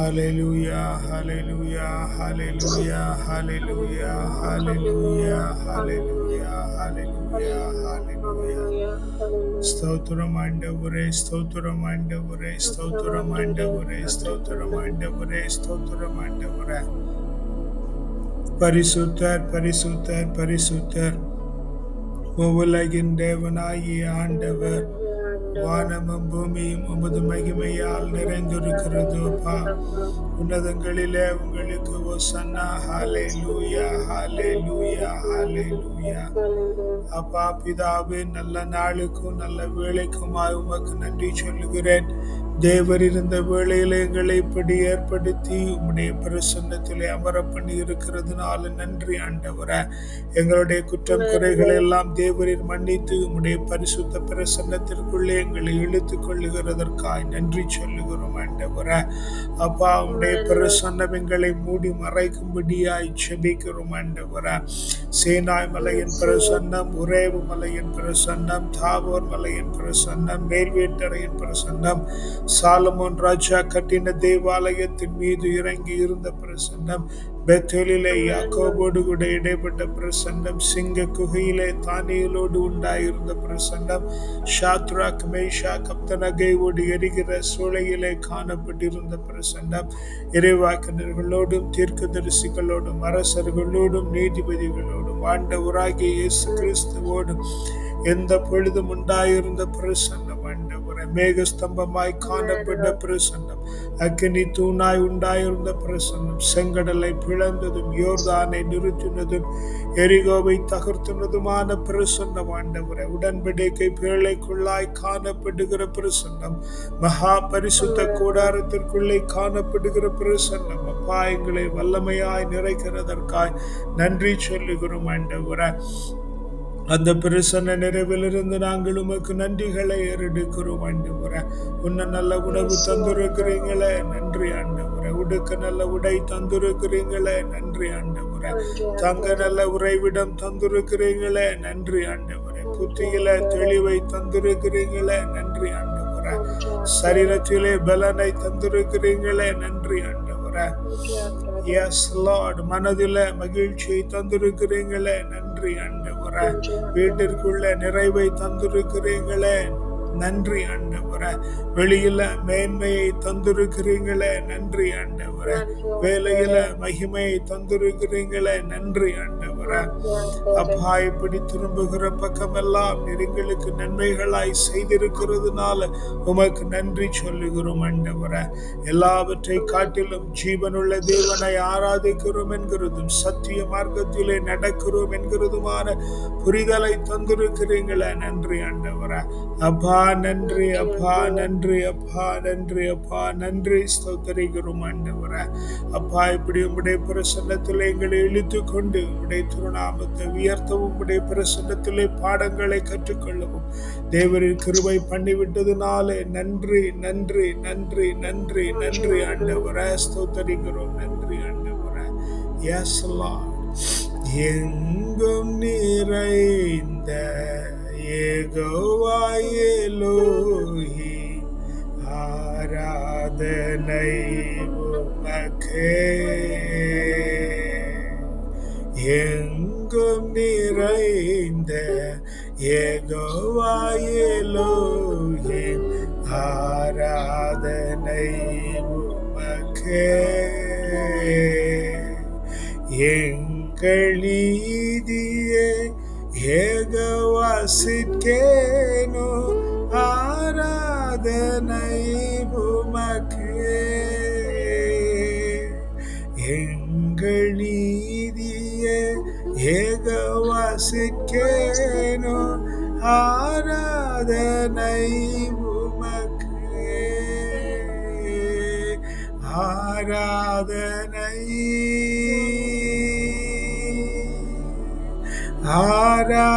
Hallelujah, hallelujah, hallelujah, hallelujah, hallelujah, hallelujah, hallelujah, hallelujah. ஸ்தோத்திரம் ஆண்டவரே ஸ்தோத்திரம் ஆண்டவரே ஸ்தோத்திரம் ஆண்டவரே ஸ்தோத்திரம் ஆண்டவரே ஸ்தோத்திரம் ஆண்டவரே பரிசுத்தர் பரிசுத்தர் பரிசுத்தர் உலகின் தேவனாகிய ஆண்டவர் வானமும் பூமியும் உமது மகிமையால் நிறைந்திருக்கிறது அப்பா உன்னதங்களிலே உங்களுக்கு ஒசன்னா ஹாலே லூயா ஹாலே லூயா ஹாலே லூயா அப்பா பிதாவே நல்ல நாளுக்கும் நல்ல வேலைக்குமாய் உமக்கு நன்றி சொல்லுகிறேன். தேவர் இருந்த வேளையில எங்களை இப்படி ஏற்படுத்தி உம்முடைய பிரசன்னத்திலே அமர பண்ணி இருக்கிறதுனால நன்றி ஆண்டவர. எங்களுடைய குற்றம் குறைகளை எல்லாம் தேவரின் மன்னித்து உம்முடைய பரிசுத்த பிரசன்னத்திற்குள்ளே எங்களை இழுத்து கொள்ளுகிறதற்காய் நன்றி சொல்லுகிறோம் ஆண்டவர. அப்பா உம்முடைய பிரசன்னம் எங்களை மூடி மறைக்கும்படியாய் செபிக்கிறோம் ஆண்டவர. சேனாய் மலையின் பிரசன்னம் உரேவு மலையின் பிரசன்னம் தாவோர் மலையின் பிரசன்னம் மேல்வேட்டரையின் பிரசன்னம் சாலமோன் ராஜா கட்டின தேவாலயத்தின் மீது இறங்கி இருந்த பிரசன்னம் பெத்தேலிலே யாக்கோபோடு கூட இடைப்பட்ட பிரசன்னம் சிங்க குகையிலே தானியலோடு உண்டாயிருந்த பிரசன்னம் ஷாத்ராக் மேஷா கப்தனகைவோடு எரிகிற சூளையிலே காணப்பட்டிருந்த பிரசன்னம் இறைவாக்கினர்களோடும் தீர்க்கதரிசிகளோடும் அரசர்களோடும் நீதிபதிகளோடும் ஆண்டவராகிய இயேசு கிறிஸ்துவோடும் எந்த பொழுதும் உண்டாயிருந்த பிரசன்னம் மேகஸ்தம்பமாய் காணப்பட்ட பிரசன்னம். அக்கினி தூணாய் உண்டாயிருந்த பிரசன்னம். செங்கடலை பிளந்ததும் யோர்தானை நிறுத்தினதும் எரிகோவை தகர்த்தினதுமான பிரசன்னம். ஆண்டவரை உடன்படிக்கை பேழைக்குள்ளாய் காணப்படுகிற பிரசன்னம். மகா பரிசுத்த கூடாரத்திற்குள்ளே காணப்படுகிற பிரசன்னம். அப்பா எங்களை வல்லமையாய் நிறைக்கிறதற்காய் நன்றி சொல்லுகிறோம் ஆண்டவரை. அந்த பிரசன்ன நிறைவிலிருந்து நாங்கள் உமக்கு நன்றிகளை ஏறெடுக்கிறோம் முறை உன்னை நல்ல உணவு தந்திருக்கிறீங்களே. நன்றி ஆண்டவரே. உடுக்க நல்ல உடை தந்திருக்கிறீங்களே. நன்றி ஆண்டவரே. தங்க நல்ல உறைவிடம் தந்திருக்கிறீங்களே. நன்றி ஆண்டவரே. புத்தியில தெளிவை தந்திருக்கிறீங்களே. நன்றி ஆண்டவரே. சரீரத்திலே பலனை தந்திருக்கிறீங்களே. நன்றி ஆண்டவரே. எஸ் லார்ட் மனதில மகிழ்ச்சியை தந்திருக்கிறீங்களே. நன்றி ஆண்டவரே. வீட்டிற்குள்ள நிறைவை தந்திருக்கிறீங்களே நன்றி ஆண்டவரே. வெளியில மேன்மையை தந்திருக்கிறீங்களே நன்றி ஆண்டவரே. வேலையில மகிமையை தந்திருக்கிறீங்களே நன்றி ஆண்டவரே. அப்பா இப்படி திரும்புகிற பக்கமெல்லாம் நெருங்களுக்கு நன்மைகளாய் செய்திருக்கிறதுனால உமக்கு நன்றி சொல்லுகிறோம் ஆண்டவரே. எல்லாவற்றை காட்டிலும் ஜீவனுள்ள தேவனை ஆராதிக்கிறோம் என்கிறதும் சத்திய மார்க்கத்திலே நடக்கிறோம் என்கிறதுமான புரிதலை தந்திருக்கிறீங்களே. நன்றி ஆண்டவரே. அப்பா நன்றி அப்பா நன்றி அப்பா நன்றி அப்பா நன்றி. ஸ்தோத்தரிக்கிறோம் ஆண்டவரே. அப்பா இப்படி உம்முடைய பிரசன்னத்தில் எங்களை இழுத்து கொண்டு உம்முடைய திருநாமத்தை உயர்த்தவும் உடைய பிரசன்னத்திலே பாடங்களை கற்றுக்கொள்ளவும். தேவரின் கிருபை பண்ணிவிட்டதுனாலே நன்றி நன்றி நன்றி நன்றி நன்றி ஆண்டவரே. ஸ்தோத்தரிக்கிறோம். நன்றி ஆண்டவரே. ஏசலா எங்கும் நிறைந்த ஏகோவாயலோஹி ஆராதனை உமக்கே. எங்கும் நிறைந்த ஏகோவாயேலோஹி ஆராதனை உமக்கே. எங்கள் நீதியே ஏகவாசிக்கேனோ ஏகவாசிக்கேனோ ஆராதனை உமக்கு. ஆராதனை. ஆராதனை.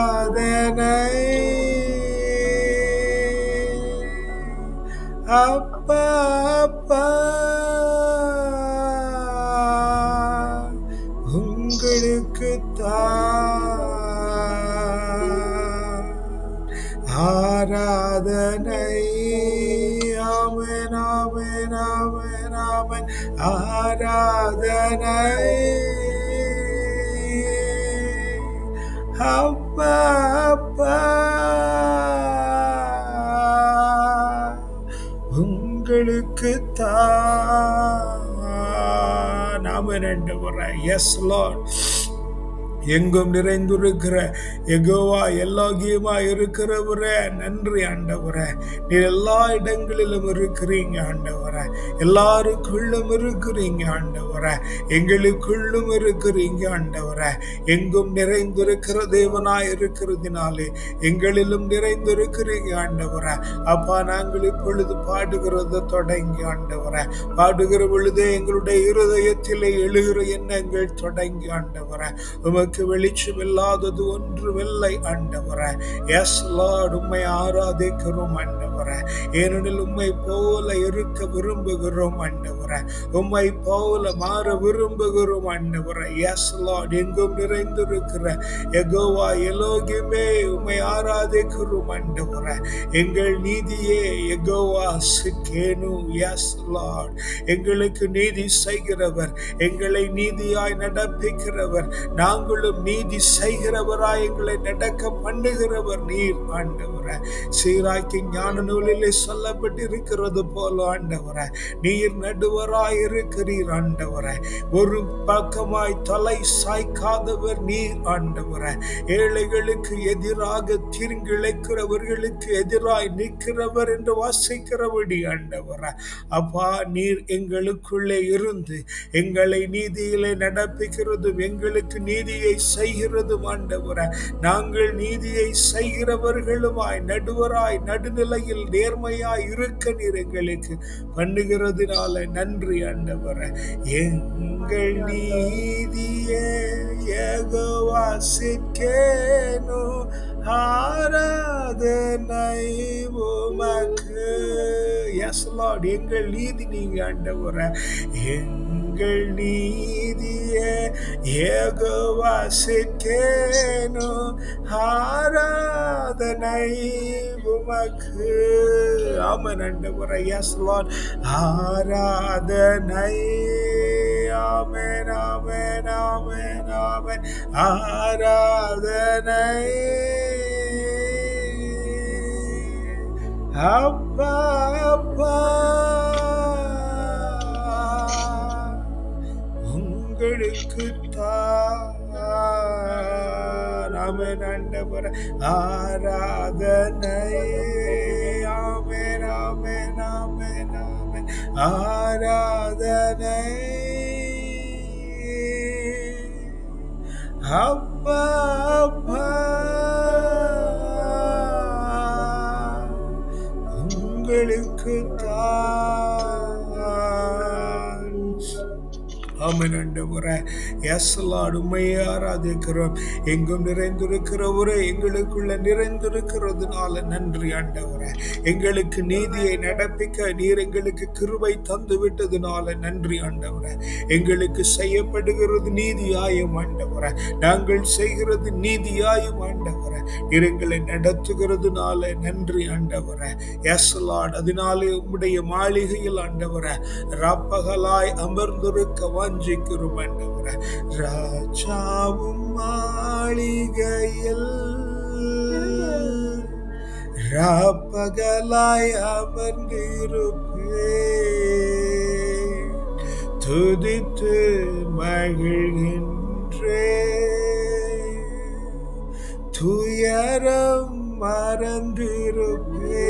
அப்பா அப்பா. ஆராதனை. அப்பா அப்பா உங்களுக்கு தான். நாம ரெண்டு முறை. எஸ் லார்ட் எங்கும் நிறைந்திருக்கிற எகோவா எல்லாகியமா இருக்கிறவரே. நன்றி ஆண்டவரே. நீ எல்லா இடங்களிலும் இருக்கிறீங்க ஆண்டவரே. எல்லாருக்குள்ளும் இருக்கிறீங்க ஆண்டவர். எங்களுக்குள்ளும் இருக்கிறீங்க ஆண்டவரே. எங்கும் நிறைந்திருக்கிற தேவனாய் இருக்கிறதுனாலே எங்களிலும் நிறைந்திருக்கிறீங்க ஆண்டவரே. அப்பா நாங்கள் இப்பொழுது பாடுகிறத தொடங்கி ஆண்டவரே. பாடுகிற பொழுதே எங்களுடைய இருதயத்திலே எழுகிற எண்ணங்கள் தொடங்கி ஆண்டவரே. உமக்கு வெளிச்சம் இல்லாதது ஒன்றுமில்லை ஆண்டவரே. எஸ் லார்ட் உம்மை ஆராதிக்கிறோம் ஆண்டவரே. ஏனெனில் உம்மை போல இருக்க விரும்புகிறோம் ஆண்டவரே. உம்மை போல மாற விரும்புகிறோம் ஆண்டவரே எஸ் லார்ட் எங்கும் நிறைந்திருக்கிற எகோவா எலோகிமே உமை ஆராதிக்கிறோம் ஆண்டவரே எங்கள் நீதியே எகோவா சிக்கேனு. எஸ் லார்ட் எங்களுக்கு நீதி செய்கிறவர் எங்களை நீதியாய் நடப்பிக்கிறவர். நாங்களும் நீதி செய்கிறவராய் எங்களை நடக்க பண்ணுகிறவர் நீர் ஆண்டவர சீராக்கி ஞான நூலிலே சொல்லப்பட்டிருக்கிறது போல ஆண்டவர நீர் நடுவராய் இருக்கிறீர் ஆண்டவர ஒரு பக்கமாய் தலை சாய்க்காதவர் நீர் ஆண்டவர. ஏழைகளுக்கு எதிராக தீர்ங்கிழைக்கிறவர்களுக்கு எதிராய் நிற்கிறவர் என்று வாசிக்கிறபடி ஆண்டவர. அப்பா நீர் எங்களுக்குள்ளே இருந்து எங்களை நீதியிலே நடப்பிக்கிறதும் எங்களுக்கு நீதியை செய்கிறதும் ஆண்டவர. நாங்கள் நீதியை செய்கிறவர்களுமாய் நடுவராய் நடுநிலையில் நேர்மையாய் இருக்க நீர் எங்களுக்கு பண்ணுகிறதுனால நன்றி ஆண்டவரே. எங்கள் நீதிய யகவாசிக்கேனோ ஆராதனை உமக்கு. எஸ் லார்ட் எங்கள் நீதி நீங்க ஆண்டவர. எங்கள் நீதிய ஏகவாசிக்கேனோ ஆராதனை உமக்கு. ஆமன் ஆண்டவரே. எஸ் லார்ட் ஆராதனை ஆமேன் ஆமேன் ஆமேன் ஆமேன். ஆராதனை. அப்பா அப்பா. உங்களுக்கு தாமே ஆமென் ஆராதனை. ஆமே ராமே நாமே நாமே ஆராதனை. அப்பா அப்பா. உங்களுக்கு தான் ஆமென் ஆண்டவரே. எஸ் உண்மையை ஆராதிக்கிறோம். எங்கும் நிறைந்திருக்கிறவரே எங்களுக்குள்ள நிறைந்திருக்கிறதுனால நன்றி ஆண்டவரே. எங்களுக்கு நீதியை நடப்பிக்க நீர் எங்களுக்கு கிருவை தந்து விட்டதுனால நன்றி ஆண்டவரே. எங்களுக்கு செய்யப்படுகிறது நீதியாயும் ஆண்டவரே. நாங்கள் செய்கிறது நீதியாயும் ஆண்டவரே. நீர் எங்களை நடத்துகிறதுனால நன்றி ஆண்டவரே. எஸ்லாட் அதனாலே உம்முடைய மாளிகையில் ஆண்டவரே. ரப்பகலாய் அமர்ந்திருக்க வாஞ்சிக்கிறோம் ஆண்டவரே ராஜாவும் மாளிகையில். ராப்பகலாய் அமர்ந்திருப்பே துதித்து மகிழ்கின்றே துயரம் மறந்திருப்பே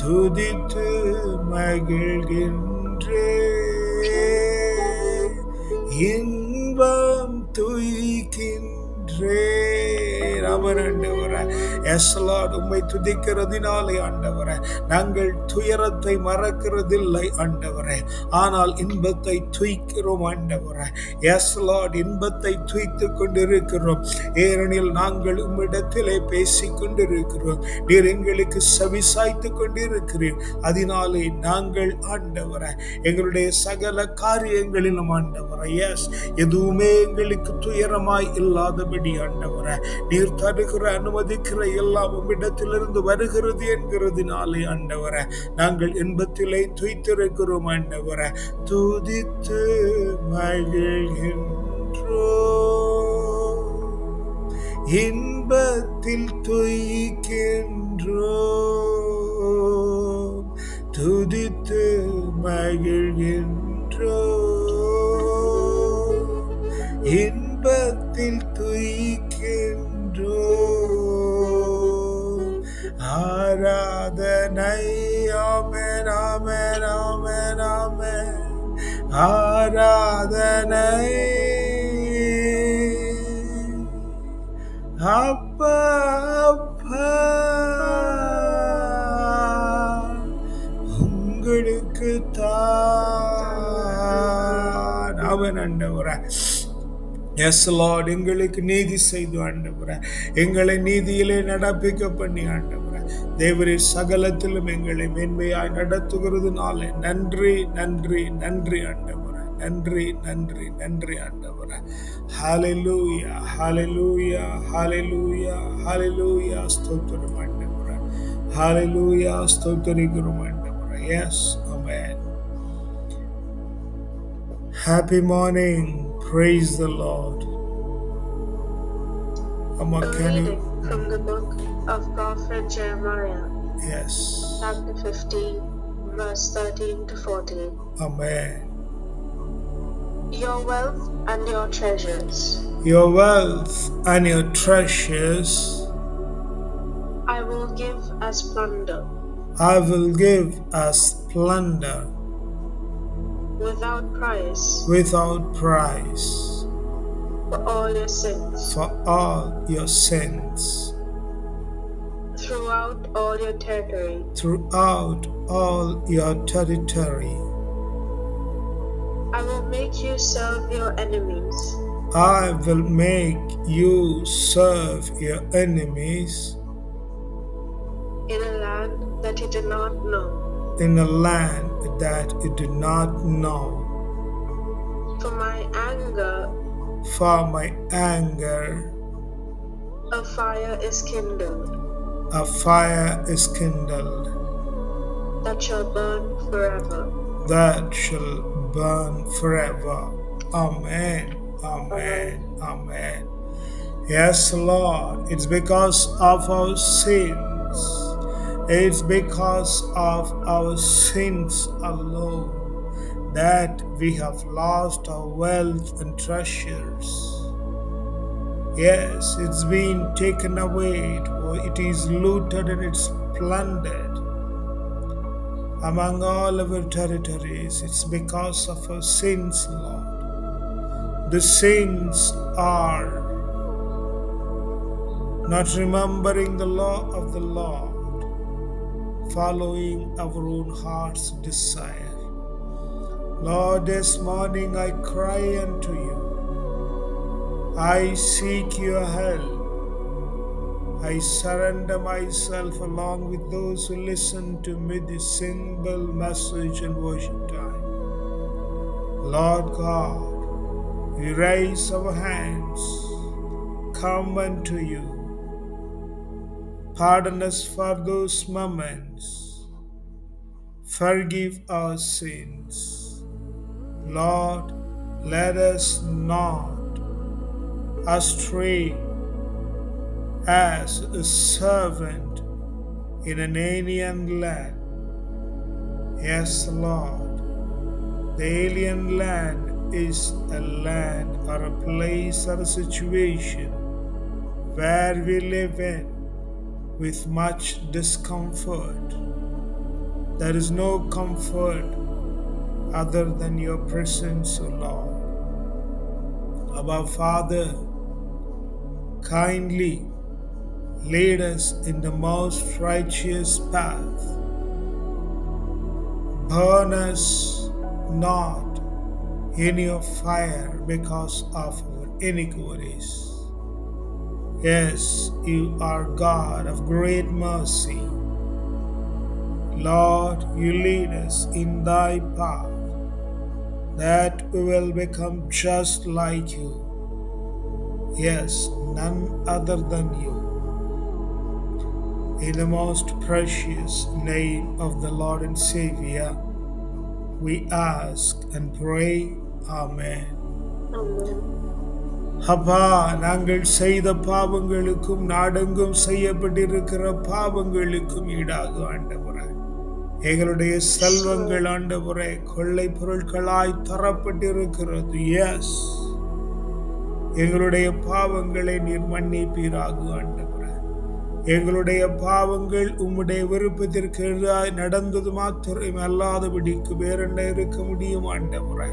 துதித்து மகிழ்கின்ற இன்பம் துய்கின்றே. அவர் ஆண்டவரே எஸ்லாட் உண்மை உம்மை துதிக்கிறதினாலே ஆண்டவரே நாங்கள் துயரத்தை மறக்கிறதில்லை ஆண்டவரே. ஆனால் இன்பத்தை துய்க்கிறோம் ஆண்டவரே. எஸ் இன்பத்தை துய்த்து கொண்டிருக்கிறோம். ஏனெனில் நாங்கள் உம்மிடத்திலே பேசி கொண்டிருக்கிறோம். நீர் எங்களுக்கு செவிசாய்த்து கொண்டிருக்கிறீர். அதனாலே நாங்கள் ஆண்டவரை எங்களுடைய சகல காரியங்களிலும் ஆண்டவரை. எஸ் எதுவுமே எங்களுக்கு துயரமாய் இல்லாதபடி ஆண்டவரை. நீர் தருகிற அனுமதிக்கிற எல்லாம் உம்மிடத்திலிருந்து வருகிறது என்கிறதுனாலே ஆண்டவர நாங்கள் இன்பத்திலே துய்த்திருக்கிறோம் ஆண்டவர. துதித்து மகிழ்கின்றோ இன்பத்தில் துய்க்கின்றோ துதித்து மகிழ்கின்றோ இன்பத்தில் துய்க்க ஆராதனை ஆமென் ஆமென் ஆமென் ஆமென். ஆராதனை. அப்பா அப்பா. உங்களுக்கு தான். அவன் ஆண்டவர. எஸ் லார்ட் எங்களுக்கு நீதி செய்து ஆண்டவர. எங்களை நீதியிலே நடப்பிக்க பண்ணி ஆண்டவர். தேவரே சகலத்திலும் எங்களை மேன்மையாய் நடத்துகிறதுனால நன்றி நன்றி நன்றி ஆண்டவர நன்றி நன்றி நன்றி ஆண்டவர. ஹாலெலூயா ஹாலெலூயா ஹாலெலூயா ஹாலெலூயா ஸ்தோத்திரம் ஆண்டவர. ஹாலெலூயா ஸ்தோத்திரிக்கிறோம் ஆண்டவர. Yes amen happy morning praise the lord அம்மா can you you? reading from of Prophet Jeremiah, Yes. chapter 15, verse 13 to 14. Amen. Your wealth and your treasures Your wealth and your treasures I will give as plunder, I will give as plunder without price, without price for all your sins, for all your sins throughout all your territory. throughout all your territory. I will make you serve your enemies, I will make you serve your enemies in a land that you do not know. in a land that you do not know. For my anger, For my anger, a fire is kindled, a fire is kindled that shall burn forever. that shall burn forever. Amen. Amen. Amen. Yes, Lord, it's because of our sins. It's because of our sins alone that we have lost our wealth and treasures. Yes, it's been taken away, it is looted and it's plundered among all our territories. It's because of our sins, Lord. The sins are not remembering the law of the Lord, following our own heart's desire. Lord, this morning I cry unto you. I seek your help. I surrender myself along with those who listen to me this simple message and worship time. Lord God, we raise our hands, come unto you. Pardon us for those moments. Forgive our sins. Lord, let us not astray as a servant in an alien land. Yes, Lord, the alien land is a land or a place or a situation where we live in with much discomfort. There is no comfort other than your presence, O Lord. Our Father, kindly lead us in the most righteous path. Burn us not in your fire because of our iniquities. Yes, you are God of great mercy. Lord, you lead us in thy path that we will become just like you. Yes, none other than you. In the most precious name of the Lord and Savior, we ask and pray. Amen. Amen. அப்பா நாங்கள் செய்த பாவங்களுக்கும் நாடெங்கும் செய்யப்பட்டிருக்கிற பாவங்களுக்கும் ஈடாக ஆண்டவரே எங்களுடைய செல்வங்கள் ஆண்டவரே கொள்ளை பொருட்களாய் தரப்பட்டிருக்கிறது எஸ் எங்களுடைய பாவங்களை நீர் மன்னிப்பீராக ஆண்டவரே. எங்களுடைய பாவங்கள் உம்முடைய விருப்பத்திற்கு எதிராக நடந்தது மாத்திரம் அல்லாதபடிக்கு வேறென்ன இருக்க முடியும் ஆண்டவரே?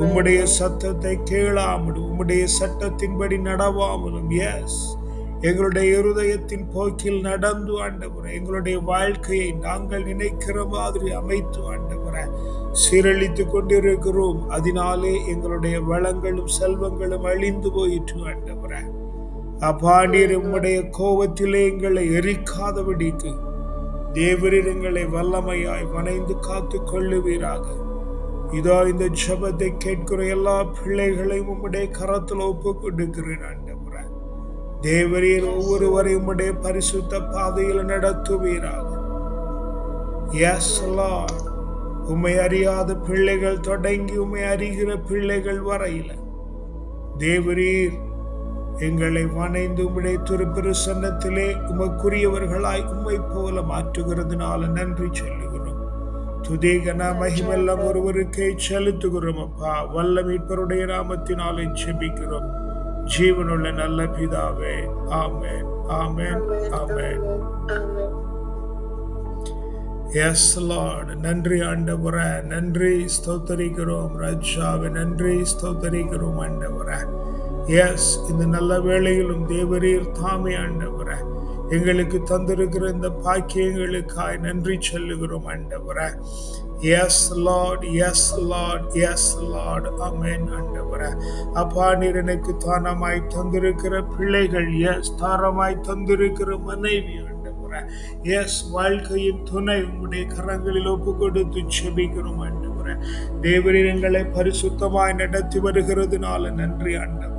உம்முடைய சத்தத்தை கேளாமலும் உம்முடைய சட்டத்தின்படி நடவாமலும் எஸ் எங்களுடைய இருதயத்தின் போக்கில் நடந்து ஆண்டவரே. எங்களுடைய வாழ்க்கையை நாங்கள் நினைக்கிற மாதிரி அமைத்து ஆண்டவரே. சீரழித்து கொண்டிருக்கிறோம். அதனாலே எங்களுடைய வளங்களும் செல்வங்களும் அழிந்து போயிற்று ஆண்டவரே. அப்பா நீர் உம்முடைய கோபத்திலே எங்களை எரிக்காதபடிக்கு தேவரீர் எங்களை வல்லமையாய் வனைந்து காத்து கொள்ளுவீராக. இதோ இந்த ஜபத்தை கேட்கிற எல்லா பிள்ளைகளையும் உம்முடைய கரத்தில் ஒப்பு கொடுக்கிறேன் ஆண்டவரே. தேவரீர் ஒவ்வொருவரையும் உம்முடைய பரிசுத்த பாதையில் நடத்துவீராக. எஸ் உண்மை அறியாத பிள்ளைகள் தொடங்கி உமை அறிகிற பிள்ளைகள் வரையில. தேவரீர் எங்களை வணைந்து உம்முடைய திருப்பிரசன்னத்திலே உமக்குரியவர்களாய் உம்மை போல மாற்றுகிறதுனால நன்றி சொல்லுகிறோம். துதேகனா மகிமெல்லாம் ஒருவருக்கே செலுத்துகிறோம் அப்பா. வல்ல மீட்பருடைய நாமத்தினாலே செபிக்கிறோம் ஜீவனுள்ள நல்ல பிதாவே. ஆமேன். ஆமேன். ஆமேன். எஸ் லார்ட் நன்றி ஆண்டவர நன்றி ஸ்தோத்தரிக்கிறோம் ராஜாவே நன்றி ஸ்தோத்தரிக்கிறோம் ஆண்டவர எஸ் இந்த நல்ல வேளையிலும் தேவரீர் தாமே ஆண்டவர எங்களுக்கு தந்திருக்கிற இந்த பாக்கியங்களுக்காய் நன்றி சொல்லுகிறோம் ஆண்டவர yes lord yes lord yes lord amen ஆண்டவர அப்பா நீர் எனக்கு தானமாய் தந்திருக்கிற பிள்ளைகள். எஸ் தாரமாய் தந்திருக்கிற மனைவி எஸ் வாழ்க்கையின் துணை உங்களுடைய கரங்களில் ஒப்பு கொடுத்து செபிக்கிறோம் ஆண்டவரே. தேவரீர் எங்களை பரிசுத்தமாய் நடத்தி வருகிறதுனால நன்றி ஆண்டவரே.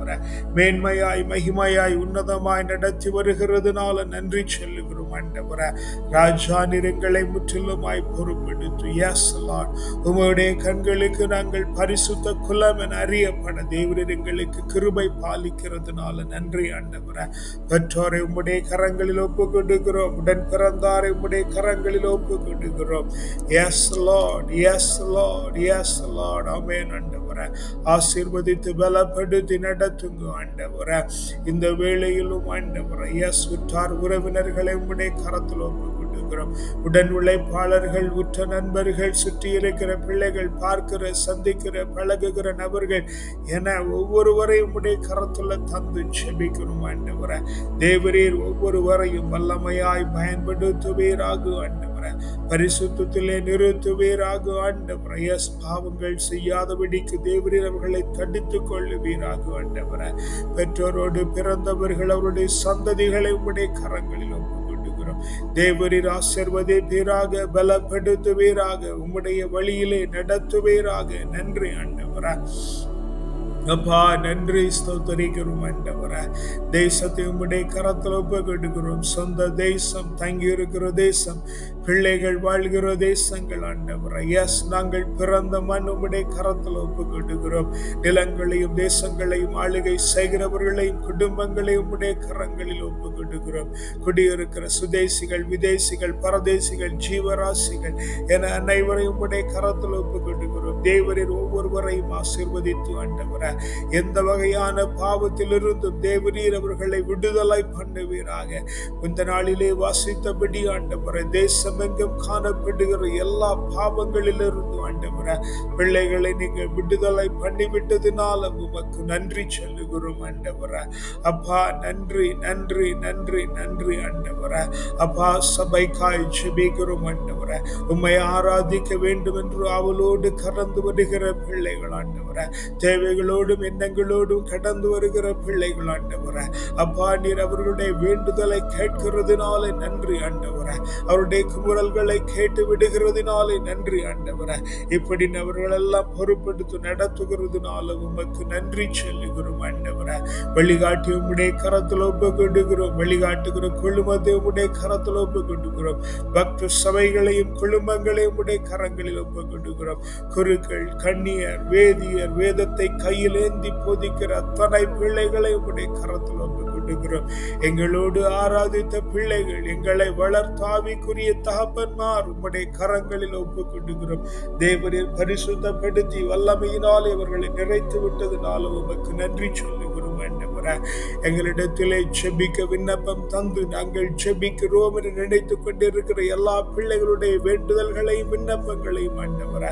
மேன்மையாய் மகிமையாய் உன்னதமாய் நடத்தி வருகிறதுனால நன்றி சொல்லுகிறோம் ஆண்டவர. ராஜா நிறங்களை முற்றிலுமாய் பொறுப்பெடுத்து எஸ் லார்ட் கண்களுக்கு நாங்கள் பரிசுத்த குலம் என அறியப்பட தேவரீர் எங்களுக்கு கிருபை பாலிக்கிறதுனால நன்றி ஆண்டவர. பெற்றோரை உம்முடைய கரங்களில் ஒப்பு கொடுக்கிறோம் உடன் பிறந்தாரை உம்முடைய கரங்களில் ஒப்பு கொடுக்கிறோம் yes lord yes lord yes lord amen ஆண்டவரே. ஆசீர்வதித்து பலப்படுத்தி நடத்துங்க ஆண்டவர. இந்த வேளையிலும் ஆண்டவர எஸ் உற்றார் உறவினர்களை உடைய கரத்தில் ஒப்பு உடன் உழைப்பாளர்கள் உற்ற நண்பர்கள் சுற்றி இருக்கிற பிள்ளைகள் பார்க்கிற சந்திக்கிற பழகுகிற நபர்கள் என ஒவ்வொருவரையும் உடைய கரத்துல தந்து செபிக்கணும் ஆண்டவரே. தேவரீர் ஒவ்வொருவரையும் வல்லமையாய் பயன்படுத்துவீராக ஆண்டவர். பரிசுத்திலே நிறுத்துவீராக ஆண்டவரே. எஸ் பாவங்கள் செய்யாதபடிக்கு தேவரின் அவர்களை தடுத்துக் கொள்ளுவீராக ஆண்டவரே. பெற்றோரோடு பிறந்தவர்கள் அவருடைய சந்ததிகளை உடைய கரங்களில் தேவரின் கொடுக்கிறோம் தேவரீர் ஆசிர்வதிப்பீராக பலப்படுத்துவீராக உம்முடைய வழியிலே நடத்துவீராக. நன்றி ஆண்டவரே. அப்பா நன்றி. ஸ்தோத்தரிக்கிறோம் ஆண்டவரே. தேசத்தை உம்முடைய கரத்தில் ஒப்பு சொந்த தேசம் தங்கி இருக்கிற தேசம் பிள்ளைகள் வாழ்கிற தேசங்கள் அண்டவரை எஸ் நாங்கள் பிறந்த மண் உம்முடைய கரத்தில் ஒப்பு நிலங்களையும் தேசங்களையும் ஆளுகை செய்கிறவர்களையும் குடும்பங்களையும் உம்முடைய கரங்களில் ஒப்பு குடியிருக்கிற சுதேசிகள் விதேசிகள் பரதேசிகள் ஜீவராசிகள் என அனைவரையும் உம்முடைய கரத்தில் ஒப்பு தேவரின் ஒவ்வொருவரையும் ஆசிர்வதித்து அண்டவரை எந்த வகையான பாவத்திலிருந்தும் தேவநீர் அவர்களை விடுதலை பண்ணுவீராக. இந்த நாளிலே வாசித்தபடி ஆண்டவரே தேசமெங்கும் காணப்படுகிற எல்லா பாவங்களிலிருந்து ஆண்டவரே பிள்ளைகளை நீங்கள் விடுதலை பண்ணிவிட்டதினால உமக்கு நன்றி சொல்லுகிறோம் ஆண்டவரே. அப்பா நன்றி நன்றி நன்றி நன்றி ஆண்டவரே. அப்பா சபைக்காய் ஜெபிக்கிறோம் ஆண்டவரே. உம்மை ஆராதிக்க வேண்டும் என்று அவளோடு கறந்து வருகிற பிள்ளைகள் ஆண்டவரே. தேவைகளோடு எண்ணங்களோடும் எண்ணங்களோடும் கடந்து வருகிற பிள்ளைகள் ஆண்டவர. அப்பா நீர் அவர்களுடைய வேண்டுதலை கேட்கிறதுனாலே நன்றி ஆண்டவர. அவருடைய குமுறல்களை கேட்டு விடுகிறதுனாலே நன்றி ஆண்டவர. இப்படி அவர்கள் எல்லாம் பொறுப்படுத்தி நடத்துகிறதுனால உமக்கு நன்றி சொல்லுகிறோம் ஆண்டவர. வழிகாட்டி உம்முடைய கரத்தில் ஒப்புக்கொண்டுகிறோம். வழிகாட்டுகிற குழுமத்தை உம்முடைய கரத்தில் ஒப்புக்கொண்டுகிறோம். பக்த சபைகளையும் குழுமங்களையும் உடைய கரங்களில் ஒப்புக்கொண்டுகிறோம். குருக்கள் கண்ணியர் வேதியர் வேதத்தை கையில் ஏந்தி போதிக்கிற அத்தனை பிள்ளைகளை உடைய கரத்தில் ஒப்பு கொண்டுகிறோம் எங்களோடு ஆராதித்த பிள்ளைகள் எங்களை வளர்த்தாவிக்குரிய தகப்பன்மார் உம்முடைய கரங்களில் ஒப்பு கொண்டுகிறோம் தேவனில் பரிசுத்தப்படுத்தி வல்லமையினால் இவர்களை நிறைத்து விட்டதுனால உமக்கு நன்றி சொல்லுகிறோம் ஆண்டவரே எங்களிடத்திலே செபிக்க விண்ணப்பம் தந்து நாங்கள் செபிக்கிறோம் என்று நினைத்து கொண்டிருக்கிற எல்லா பிள்ளைகளுடைய வேண்டுதல்களையும் விண்ணப்பங்களையும் ஆண்டவர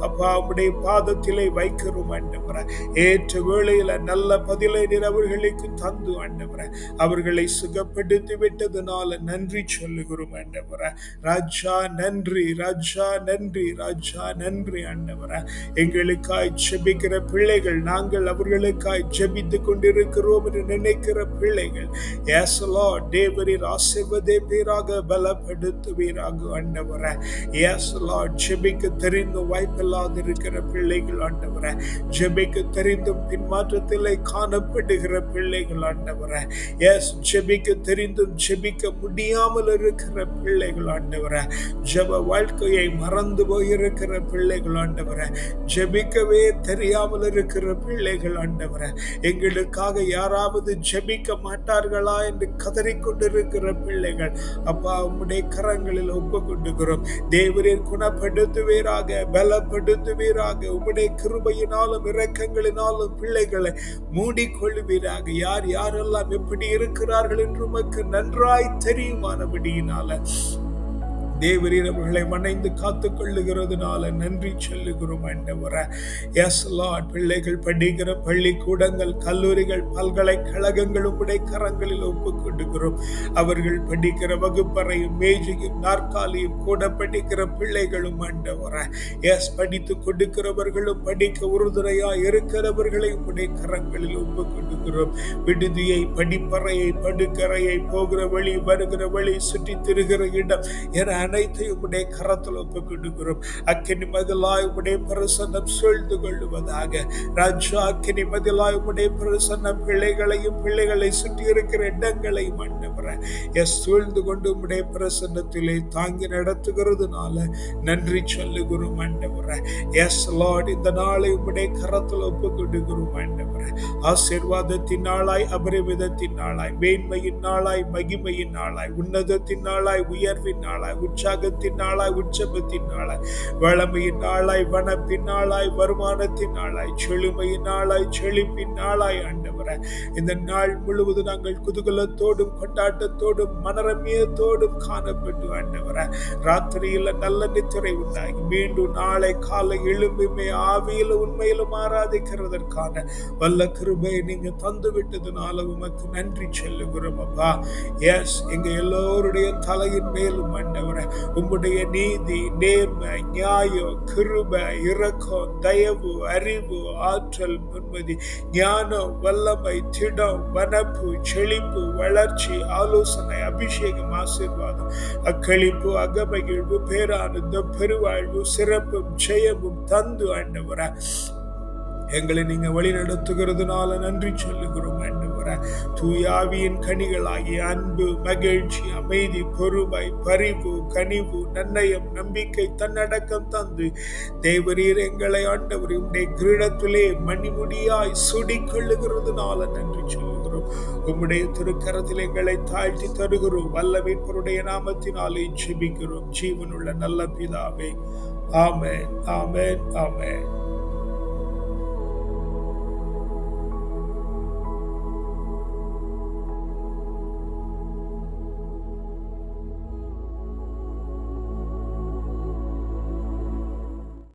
அப்பா உடைய பாதத்திலே வைக்கிறோம் ஆண்டவர. ஏற்ற வேளையில நல்ல பதிலை நீர் அவர்களுக்கு தந்து ஆண்டவர. அவர்களை சுகப்படுத்தி விட்டதுனால நன்றி சொல்லுகிறோம் ஆண்டவர. ராஜா நன்றி ராஜா நன்றி ராஜா நன்றி ஆண்டவர. எங்களுக்காய் செபிக்கிற பிள்ளைகள் நாங்கள் அவர்களுக்காய் ஜெபித்து கொண்டிருக்கிறோம் என்று நினைக்கிற பிள்ளைகள் எஸ் தேவரீர் ஆசிர்வதே பேராக பலப்படுத்துவீராக ஆண்டவர. ஏசலா லார்ட் ஜெபிக்க தெரிந்தும் வாய்ப்பில்லாது இருக்கிற பிள்ளைகள் ஆண்டவர. ஜெபிக்க தெரிந்தும் பின்மாற்றத்திலே காணப்படுகிற பிள்ளைகள் ஆண்டவர. எஸ் ஜெபிக்க தெரிந்தும் ஜெபிக்க முடியாமல் இருக்கிற பிள்ளைகள் ஆண்டவர. ஜெப வாழ்க்கையை மறந்து போயிருக்கிற பிள்ளைகள் ஆண்டவர. ஜெபிக்கவே தெரியாமல் இருக்கிற பிள்ளைகள் ஆண்டவர. எங்களுக்காக யார் யாராவது ஜெபிக்க மாட்டார்களா என்று கதறிக்கொண்டிருக்கிற பிள்ளைகள் அப்பா உம்முடைய கரங்களில் ஒப்பு கொண்டுகிறோம் தேவரின் குணப்படுத்துவீராக பலப்படுத்துவீராக உம்முடைய கிருபையினாலும் இரக்கங்களினாலும் பிள்ளைகளை மூடிக்கொள்வீராக. யார் யாரெல்லாம் எப்படி இருக்கிறார்கள் என்று உமக்கு நன்றாய் தெரியுமானபடியினால தேவரீர் அவர்களை வணைந்து காத்து கொள்ளுகிறதுனால நன்றி சொல்லுகிறோம் ஆண்டவர. எஸ் லார்ட் பிள்ளைகள் படிக்கிற பள்ளிக்கூடங்கள் கல்லூரிகள் பல்கலைக்கழகங்கள் உடைய கரங்களில் ஒப்புக்கொண்டுகிறோம் அவர்கள் படிக்கிற வகுப்பறையும் மேஜையும் நாற்காலியும் கூட படிக்கிற பிள்ளைகளும் ஆண்டவர. எஸ் படித்து கொடுக்கிறவர்களும் படிக்க உறுதுணையா இருக்கிறவர்களை உடைய கரங்களில் ஒப்புக்கொண்டுகிறோம் விடுதியை படிப்பறையை படுக்கறையை போகிற வழி வருகிற வழி சுற்றி திருகிற இடம் என அனைத்தையும் உடைய கரத்தில் ஒப்புக்கொண்டுகிறோம் அக்கினி மதிலாய் உடைய பிரசன்னம் சூழ்ந்து கொள்ளுவதாக. ராஜா அக்கினி மதிலாய் உடைய பிரசன்னம் பிள்ளைகளையும் பிள்ளைகளை சுற்றி இருக்கிற இடங்களையும் ஆண்டவர எஸ் சூழ்ந்து கொண்டு உடைய பிரசன்னத்திலே தாங்கி நடத்துகிறதுனால நன்றி சொல்லுகிறோம் ஆண்டவர எஸ் லார்ட் இந்த நாளை உடைய கரத்தில் ஒப்புக்கொண்டுகிறோம் ஆண்டவர ஆசீர்வாதத்தின் நாளாய் அபரிமிதத்தின் நாளாய் மேன்மையின் நாளாய் மகிமையின் நாளாய் உன்னதத்தின் நாளாய் உயர்வின் நாளாய் உற்சாகத்தின் நாளாய் உற்சவத்தின் நாளாய் வளமையின் நாளாய் வனப்பின் நாளாய் வருமானத்தின் நாளாய் செழுமையின் நாளாய் செழிப்பின் நாளாய் ஆண்டவர. இந்த நாள் முழுவதும் நாங்கள் குதூகலத்தோடும் கொண்டாட்டத்தோடும் மனரமியத்தோடும் காணப்பட்டு ஆண்டவர. ராத்திரியில் நல்ல நித்திரை உண்டாகி மீண்டும் நாளை காலை எழும்புமே ஆவியில உண்மையிலும் ஆராதிக்கிறதற்கான வல்ல கிருபை நீங்க தந்து விட்டதுனால உமக்கு நன்றி சொல்லுகிறோம் அப்பா. எஸ் எங்க எல்லோருடைய தலையின் மேலும் ஆண்டவர. உம்முடைய நீதி நேர்மை நியாயம் கிருப இரக்கம் தயவு அறிவு ஆற்றல் முன்மதி ஞானம் வல்லமை திடம் வனப்பு செழிப்பு வளர்ச்சி ஆலோசனை அபிஷேகம் ஆசீர்வாதம் அக்களிப்பு அகமகிழ்வு பேரானந்தம் பெருவாழ்வு சிறப்பும் ஜெயமும் தந்து ஆண்டவரா. எங்களை நீங்க வழி நடத்துகிறதுனால நன்றி சொல்லுகிறோம் ஆண்டவர. தூயாவியின் கனிகளாகிய அன்பு மகிழ்ச்சி அமைதி பொறுமை பரிவு கனிவு நன்னயம் நம்பிக்கை தன்னடக்கம் தந்து தேவரீர் எங்களை ஆண்டவர் உடைய கிரீடத்திலே மணிமுடியாய் சுடிக்கொள்ளுகிறதுனால நன்றி சொல்லுகிறோம். உம்முடைய திருக்கரத்தில் எங்களை தாழ்த்தி தருகிறோம். வல்ல மீட்பருடைய நாமத்தினாலே ஜெபிக்கிறோம். ஜீவனுள்ள நல்ல பிதாவே. ஆமேன் ஆமேன் ஆமேன்.